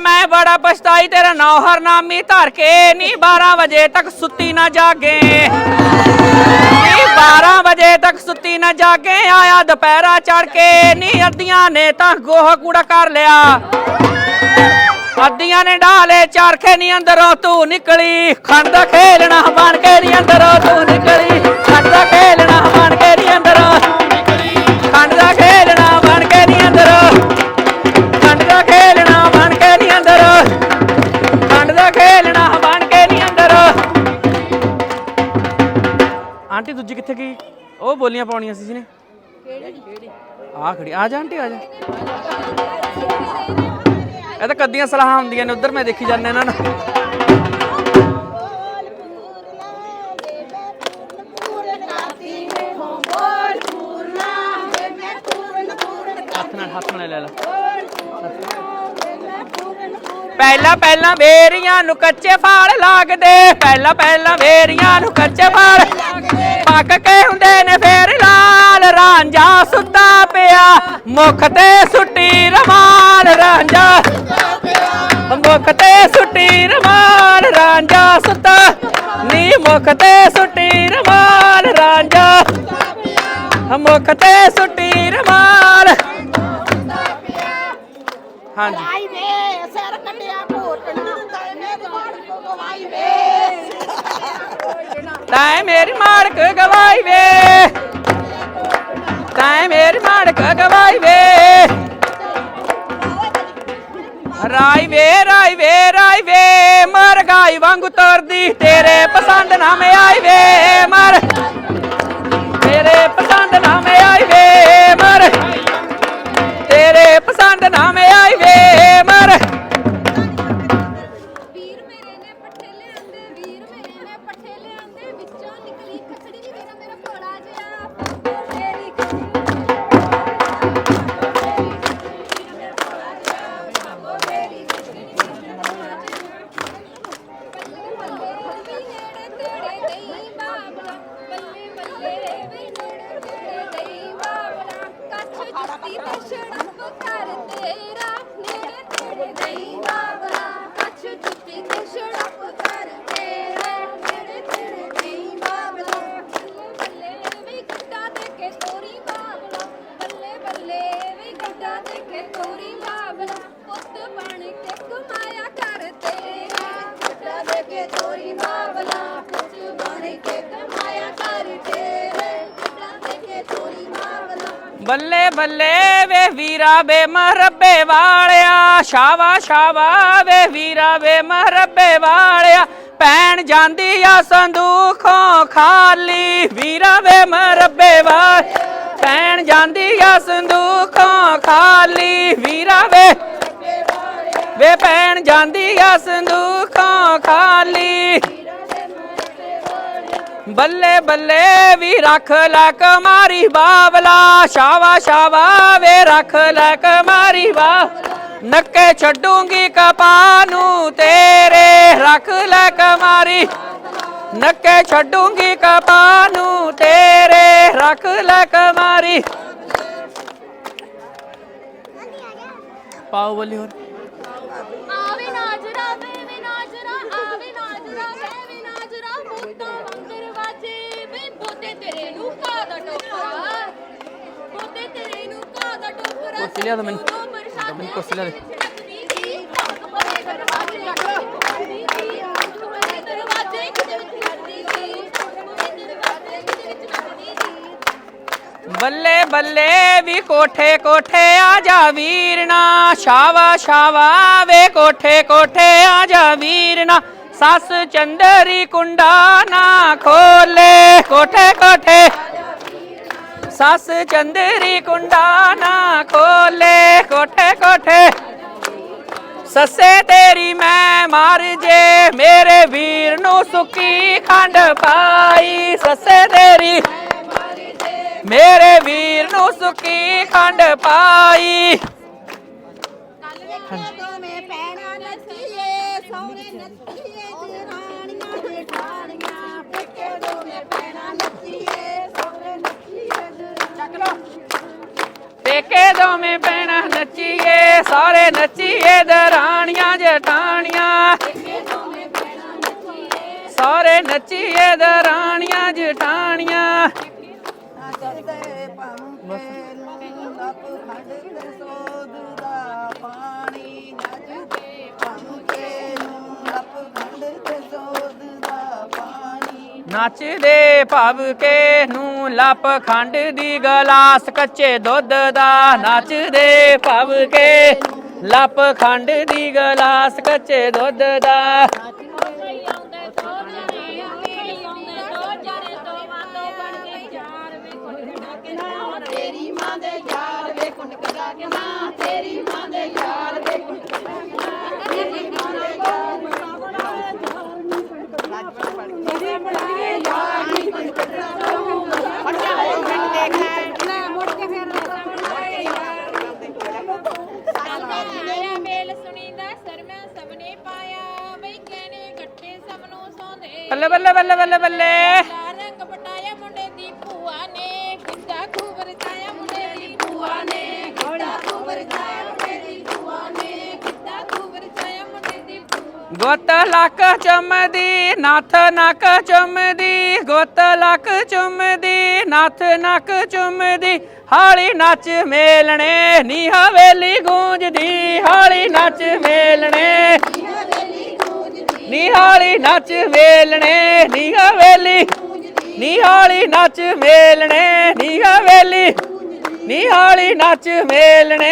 ਮੈਂ ਬੜਾ ਪਛਤਾਈ, ਤੇਰਾ ਨਾਂ ਹਰਨਾਮੀ ਧਰ ਕੇ ਨੀ 12 ਵਜੇ ਤੱਕ ਸੁੱਤੀ ਨਾ ਜਾਗੇ। ਨੀ 12 ਵਜੇ ਤੱਕ ਸੁੱਤੀ ਨਾ ਜਾਗੇ, ਆਇਆ ਦੁਪਹਿਰਾ ਚੜ ਕੇ, ਨੀ ਅੱਧੀਆਂ ਨੇ ਤਾਂ ਗੋਹਾ ਕੂੜਾ ਕਰ ਲਿਆ। ਅੱਧੀਆਂ ਨੇ ਢਾਲੇ ਚਰਖੇ ਨੀ ਅੰਦਰੋਂ ਤੂੰ ਨਿਕਲੀ, ਖੰਡ ਖੇਲਣਾ ਬਣ ਕੇ ਨੀ ਅੰਦਰੋਂ ਤੂੰ ਨਿਕਲੀ, ਖੰਡ ਖੇਲਣਾ ਬਣ ਕੇ ਨੀ ਅੰਦਰੋਂ ਗਈ ਉਹ ਬੋਲੀਆਂ ਪਾਉਣੀਆਂ ਸੀ ਜਿਹਨੇ। ਕਿਹੜੀ ਆ ਖੜੀ ਆ ਜਾ ਆਂਟੀ ਆ ਜਾ। ਇਹ ਤਾਂ ਕੱਦੀਆਂ ਸਲਾਹਾਂ ਹੁੰਦੀਆਂ ਨੇ ਉਧਰ ਮੈਂ ਦੇਖੀ ਜਾਂਦਾ ਇਹਨਾਂ ਨੂੰ। ਹੱਥ ਨਾਲ ਹੱਥ ਨਾਲ ਲੈ ਲੈ। ਪਹਿਲਾਂ ਪਹਿਲਾਂ ਮੇਰੀਆਂ ਨੂੰ ਕੱਚੇ ਫਾਲ ਲੱਗਦੇ। ਪਹਿਲਾਂ ਪਹਿਲਾਂ ਵੇਰੀਆਂ ਨੂੰ ਕੱਚੇ ਫਾਲ ਪੱਕ ਕੇ ਹੁੰਦੇ ਨੇ ਫੇਰ ਲਾਲ। ਰਾਂਝਾ ਸੁੱਤਾ ਪਿਆ, ਮੁਖ ਤੇ ਸੁੱਟੀ ਰਮਾਲ। ਰਾਂਝਾ ਮੁਖ ਤੇ ਸੁੱਟੀ ਰਮਾਲ। ਰਾਂਝਾ ਸੁੱਤਾ ਨੀ, ਮੁਖ ਤੇ ਸੁੱਟੀ ਰਮਾਲ। ਰਾਂਝਾ ਮੁਖ ਤੇ ਸੁੱਟੀ ਰਮਾਲ। ਹਾਂਜੀ। ਕੱਟਿਆ ਘੋਟਣਾ ਮੇਰੇ ਵਾੜ ਗਵਾਈ ਵੇ ਤੈਂ ਮੇਰੀ ਮਾੜਕ ਗਵਾਈ ਵੇ। ਤੈਂ ਮੇਰੀ ਮਾੜਕ ਗਵਾਈ ਵੇ। ਰਾਈ ਵੇ ਰਾਈ ਵੇ ਰਾਈ ਵੇ। ਮਰ ਗਾਈ ਵਾਂਗੂ ਤੁਰਦੀ, ਤੇਰੇ ਪਸੰਦ ਨਾ ਮੈਂ ਆਈ ਵੇ। ਮਰ ਪੁੱਤਾ ਬਾਬਲਾ ਪੁੱਤ ਬਣ ਕੇ ਕਮਾਇਆ ਕਰ ਤੇਰੇ। ਪੁੱਤਾ ਦੇ ਕੇ ਬਾਬਲਾ। ਬੱਲੇ ਬੱਲੇ ਵੇ ਵੀਰਾ ਵੇ ਮਹਰਬੇ ਵਾਲਿਆ ਸ਼ਾਵਾ ਸ਼ਾਵਾ ਵੇ ਵੀਰਾ ਵੇ ਮਹਰਬੇ ਵਾਲਿਆ। ਪੈਣ ਜਾਂਦੀ ਆ ਸੰਦੂਖੋਂ ਖਾਲੀ, ਵੀਰਾ ਵੇ ਮਹਰਬੇ ਵਾਲ ਪੈਣ ਜਾਂਦੀ ਆ ਸੰਦੂਖੋਂ ਖਾਲੀ, ਵੀਰਾ ਵੇ ਵੇ ਪੈਣ ਜਾਂਦੀ ਆ ਸੰਦੂਖੋਂ ਖਾਲੀ। ਬੱਲੇ ਬੱਲੇ ਵੀ ਰੱਖ ਲੈ ਕਮਾਰੀ ਬਾਵਲਾ ਸ਼ਾਵਾ ਸ਼ਾਵਾ ਵੇ ਰੱਖ ਲੈ ਕਮਾਰੀ ਬਾ। ਨੱਕੇ ਛੱਡੂੰਗੀ ਕਪਾਹ ਨੂੰ ਤੇਰੇ ਰੱਖ ਲੈ ਕਮਾਰੀ। ਨੱਕੇ ਛੱਡੂੰਗੀ ਕਪਾਹ ਨੂੰ ਤੇਰੇ ਰੱਖ ਲੈ ਕਮਾਰੀ। ਪਾਓ ਬੋਲੀ ਹੋਰ ਆਵੇ ਨਾਜਰਾ ਵੇ ਵੇ ਨਾਜਰਾ ਆਵੇ ਨਾਜਰਾ ਵੇ ਵੇ ਨਾਜਰਾ ਬੋਤਾ ਵੰਦਰ ਵਾਜੇ ਵੇ ਬੋਤੇ ਤੇਰੇ ਨੂੰ ਕਾ ਦਾ ਟੋਕਰਾ। ਬੋਤੇ ਤੇਰੇ ਨੂੰ ਕਾ ਦਾ ਟੋਕਰਾ। ਕੁਰਸੀ ਲਿਆ ਮੈਨੂੰ। ਦੋ ਮੈਨੂੰ ਕੁਰਸੀ ਲਿਆ ਦੇ। ਸੀ ਬੱਲੇ ਬੱਲੇ ਵੀ ਕੋਠੇ ਕੋਠੇ ਆ ਜਾ ਵੀਰਨਾ। ਸ਼ਾਵਾ ਸ਼ਾਵਾ ਵੇ ਕੋਠੇ ਕੋਠੇ ਆ ਜਾ ਵੀਰਨਾ। ਸੱਸ ਚੰਦਰੀ ਕੁੰਡਾ ਨਾ ਖੋਲੇ ਕੋਠੇ ਕੋਠੇ। ਸੱਸ ਚੰਦਰੀ ਕੁੰਡਾ ਨਾ ਖੋਲੇ ਕੋਠੇ ਕੋਠੇ। ਸੱਸੇ ਤੇਰੀ ਮੈਂ ਮਰ ਜੇ ਮੇਰੇ ਵੀਰ ਨੂੰ ਸੁੱਕੀ ਖੰਡ ਪਾਈ। ਸੱਸੇ ਤੇਰੀ ਮੇਰੇ ਵੀਰ ਨੂੰ ਸੁੱਕੀ ਖੰਡ ਪਾਈ। ਸਾਰੇ ਨੱਚੀਏ ਦਰਾਣੀਆਂ ਜਟਾਣੀਆਂ ਸਾਰੇ ਨੱਚੀਏ ਦਰਾਣੀਆਂ ਜਟਾਣੀਆਂ ਨੱਚਦੇ ਨੱਚਦੇ ਭਵ ਕੇ ਨੂੰ ਲੱਪ ਖੰਡ ਦੀ ਗਲਾਸ, ਕੱਚੇ ਦੁੱਧ ਦਾ ਨੱਚਦੇ ਭਵ ਕੇ ਲੱਪ ਖੰਡ ਦੀ ਗਲਾਸ, ਕੱਚੇ ਦੁੱਧ ਦਾ ਤੇਰੀ ਮਾਂ ਦੇ ਯਾਰ ਵੇ ਕੁੰਡ ਕਰਾ ਕੇ ਨਾ ਤੇਰੀ ਮਾਂ ਦੇ ਯਾਰ ਵੇ ਕੁੰਡ ਬੱਲੇ ਬੱਲੇ। ਰੰਗ ਪਟਾਇਆ ਮੁੰਡੇ ਦੀ ਭੂਆ ਨੇ ਕਿੱਦਾਂ ਖੂਬ ਰਚਾਇਆ ਮੁੰਡੇ ਦੀ ਭੂਆ ਨੇ ਕਿੱਦਾਂ ਖੂਬ ਰਚਾਇਆ ਮੁੰਡੇ ਦੀ ਭੂਆ ਨੇ ਕਿੱਦਾਂ ਖੂਬ ਰਚਾਇਆ ਮੁੰਡੇ ਦੀ ਭੂਆ ਗੁੱਤ ਲੱਕ ਚੁੰਮਦੀ ਨੱਥ ਨੱਕ ਚੁੰਮਦੀ ਗੁੱਤ ਲੱਕ ਚੁੰਮਦੀ ਨੱਥ ਨੱਕ ਚੁੰਮਦੀ ਹਾਲੀ ਨੱਚ ਮੇਲਣੇ ਨੀ ਹਵੇਲੀ ਗੂੰਜਦੀ ਹਾਲੀ ਨੱਚ ਮੇਲਣੇ। ਨੀ ਹਾਲੀ ਨੱਚ ਮੇਲਣੇ ਨੀ ਹਵੇਲੀ ਨੀ ਹਾਲੀ ਨੱਚ ਮੇਲਣੇ ਨੀ ਹਵੇਲੀ ਨੀ ਹਾਲੀ ਨੱਚ ਮੇਲਣੇ